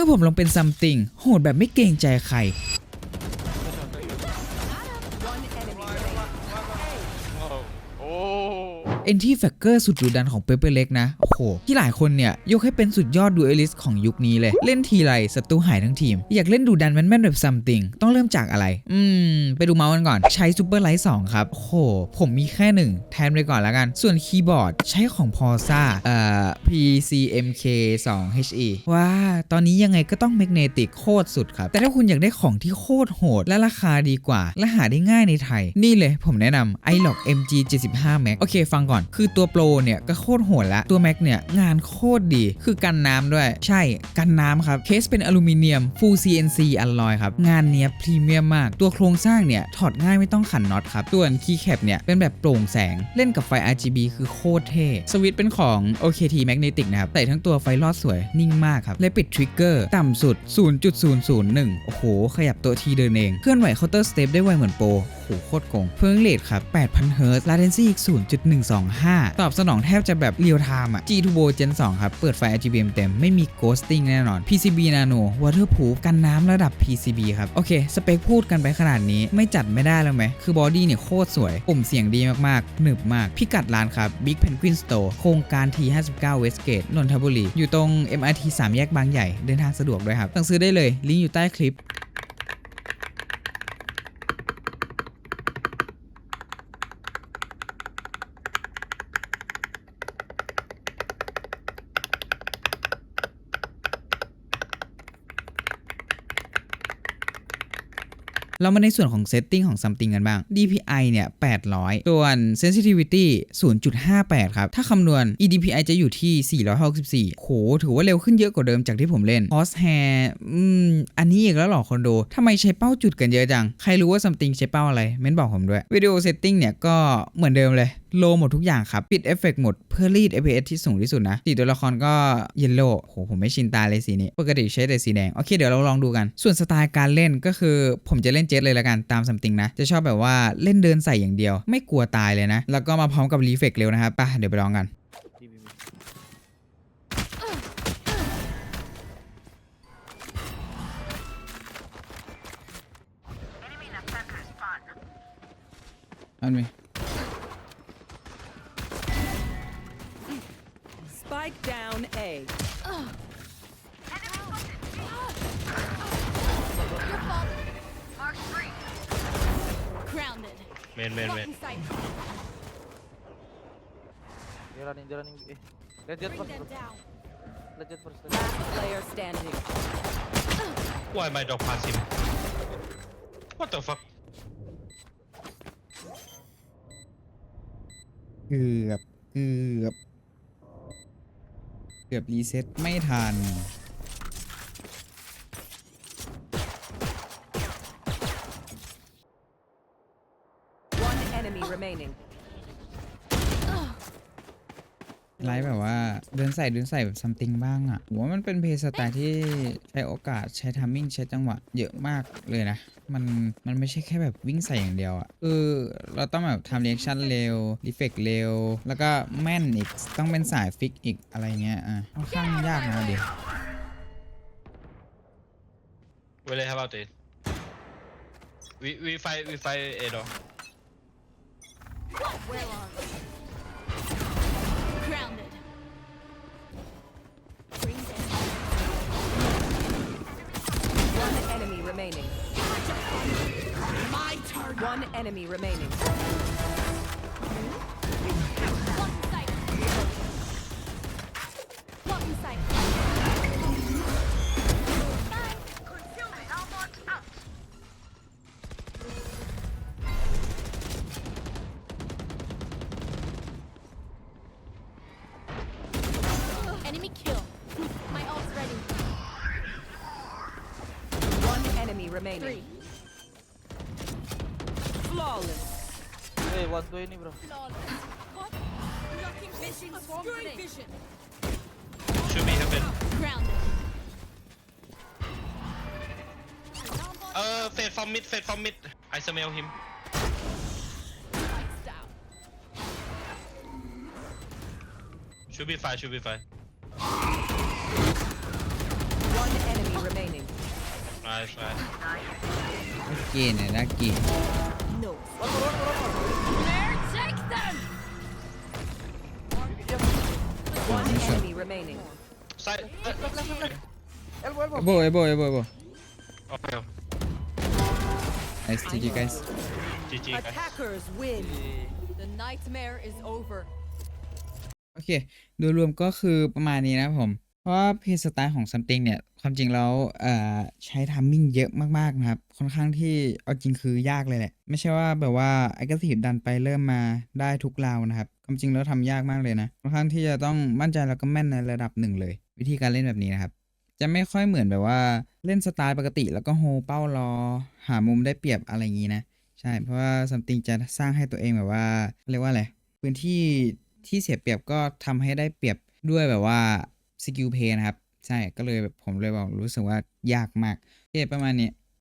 มื่อผมลงเป็นซัมติงโหดแบบไม่เกรงใจใคร อนที่แฟกเกอร์สุดดุดันของเปเปอร์เล็กนะ โอ้โห ที่หลายคนเนี่ย ยกให้เป็นสุดยอดดูเอลิสของยุคนี้เลย เล่นทีไรศัตรูหายทั้งทีม อยากเล่นดูดันแม่นๆแบบซัมติงต้องเริ่มจากอะไร อืม ไปดูเมาส์กันก่อน ใช้ซูเปอร์ไลท์2ครับ โอ้โห ผมมีแค่หนึ่งแทนไปก่อนแล้วกัน ส่วนคีย์บอร์ดใช้ของพอซ่าเอ่อ PCMK 2 HE ว้าตอนนี้ยังไงก็ต้องแมกเนติกโคตรสุดครับ แต่ถ้าคุณอยากได้ของที่โคตรโหดและราคาดีกว่า และหาได้ง่ายในไทย นี่เลยผมแนะนำ iLock MG 75 Max โอเค ฟังก่อนคือตัวโปรเนี่ยก็โคตรโหดละตัว Max เนี่ยงานโคตรดี คือกันน้ำด้วย ใช่กันน้ำครับ เคสเป็นอลูมิเนียม Full CNC อลลอยครับ งานเนี้ยพรีเมียมมาก ตัวโครงสร้างเนี่ยถอดง่ายไม่ต้องขันน็อตครับส่วคีย์แคปเนี่ยเป็นแบบโปร่งแสงเล่นกับไฟ RGB คือโคตรเท่สวิตช์เป็นของ OKT Magnetic นะครับใส่ทั้งตัวไฟลอดสวยนิ่งมากครับ และปิดทริกเกอร์ต่ำสุด 0.001 โอ้โห ขยับตัวทีเดินเอง เคลื่อนไหวเคาน์เตอร์สเตปได้ไวเหมือนโปร โคตรโกงเพิ่งเลทครับ 8,000 เฮิร์ต latency อีก 0.125 ตอบสนองแทบจะแบบเรียลไทม์อะ G Turbo Gen 2 ครับ เปิดไฟ RGB เต็ม ไม่มี ghosting แน่นอน PCB Nano waterproof กันน้ำระดับ PCB ครับ โอเค สเปคพูดกันไปขนาดนี้ไม่จัดไม่ได้แล้วไหม คือบอดี้เนี่ยโคตรสวย ปุ่มเสียงดีมากๆ หนึบมาก พิกัดร้านครับ Big Penguin Store โครงการ T59 Westgate นนทบุรี อยู่ตรง MRT 3 แยกบางใหญ่ เดินทางสะดวกด้วยครับ สั่งซื้อได้เลย ลิงก์อยู่ใต้คลิป เรามาในส่วนของ setting ของ something กันบ้าง DPI เนี่ย 800 ส่วน sensitivity 0.58 ครับ ถ้าคำนวณ eDPI จะอยู่ที่ 464 โห ถือว่าเร็วขึ้นเยอะกว่าเดิมจากที่ผมเล่น crosshair อืม อันนี้อีกแล้วหรอคนดูทำไมใช้เป้าจุดกันเยอะจัง ใครรู้ว่า something ใช้เป้าอะไร เม้นบอกผมด้วยวิดีโอ setting เนี่ยก็เหมือนเดิมเลย โลหมดทุกอย่างครับ ปิดเอฟเฟกต์หมดเพื่อรีด FPS ที่สูงที่สุดนะสีตัวละครก็เยลโล่โหผมไม่ชินตาเลยสีนี้ ปกติใช้แต่สีแดง โอเคเดี๋ยวเราลองดูกัน ส่วนสไตล์การเล่นก็คือผมจะเล่นเจ็ตเลยละกันตามซัมติงนะ จะชอบแบบว่าเล่นเดินใส่อย่างเดียว ไม่กลัวตายเลยนะ แล้วก็มาพร้อมกับรีเฟกเร็วนะครับไปเดี๋ยวไปลองกันอันนี้ Spike down A. เมนเมนเมน Blocking sight. They're running, they're running. Eh, Let's jet Bring first, them bro. down. Let's jet first. Last player standing. Why my dog pass him What the fuck เกือบ เกือบ เกือบรีเซ็ตไม่ทัน One enemy remaining. ไลฟ์แบบว่าเดินใส่เดินใส่แบบซัมติงบ้างอะ่ะผมว่ามันเป็นเพลย์สไตล์ที่ใช้โอกาสใช้ทัมมิ่งใช้จังหวะเยอะมากเลยนะ มันมันไม่ใช่แค่แบบวิ่งใส่อย่างเดียวอะ่ะคือเราต้องแบบทำเรีแอคชั่นเร็วรีเฟกเร็ว แล้วก็แม่นอีก ต้องเป็นสายฟิกอีกอะไรเงี้ยอะค่อนข้างยากนะเดี๋ยว Really how about it We we fight we fight A door Where? Grounded. One enemy remaining. My turn. One enemy remaining. remaining. Three. Flawless. Hey, what's going on, bro? Flawless. What? Should be heaven. Grounded. Uh, fade from mid, fade from mid. I smell him. Should be fine, should be fine. Nice, nice. โอเคเนี่ยนักกี No. There, take them! One nice shot. enemy remaining. Side. side. Elbow, elbow. เอโบเอโบเอโบเอโบ Okay. nice GG guys GG, guys. Attackers win. The nightmare is over. โอเค โดยรวมก็คือประมาณนี้นะครับผม เพราะว่าเพลย์สไตล์ของซัมติงเนี่ย ความจริงแล้วเอ่อใช้ทัมมิ่งเยอะมากๆนะครับ ค่อนข้างที่เอาจริงคือยากเลยแหละ ไม่ใช่ว่าแบบว่า a g g r e s s i v e ดันไปเริ่มมาได้ทุกราวนะครับ ความจริงแล้วทำยากมากเลยนะ ค่อนข้างที่จะต้องมั่นใจแล้วก็แม่นในระดับหนึ่งเลย วิธีการเล่นแบบนี้นะครับ จะไม่ค่อยเหมือนแบบว่าเล่นสไตล์ปกติ แล้วก็โฮเป้ารอ หามุมได้เปรียบอะไรอย่างนี้นะ ใช่ เพราะว่าซัมติงจะสร้างให้ตัวเองแบบว่าเรียกว่าอะไร พื้นที่ที่เสียเปรียบก็ทำให้ได้เปรียบด้วยแบบว่า สกิลเพย์นะครับ ใช่ก็เลยแบบผมเลยบอกรู้สึกว่ายากมากโอเคประมาณนี้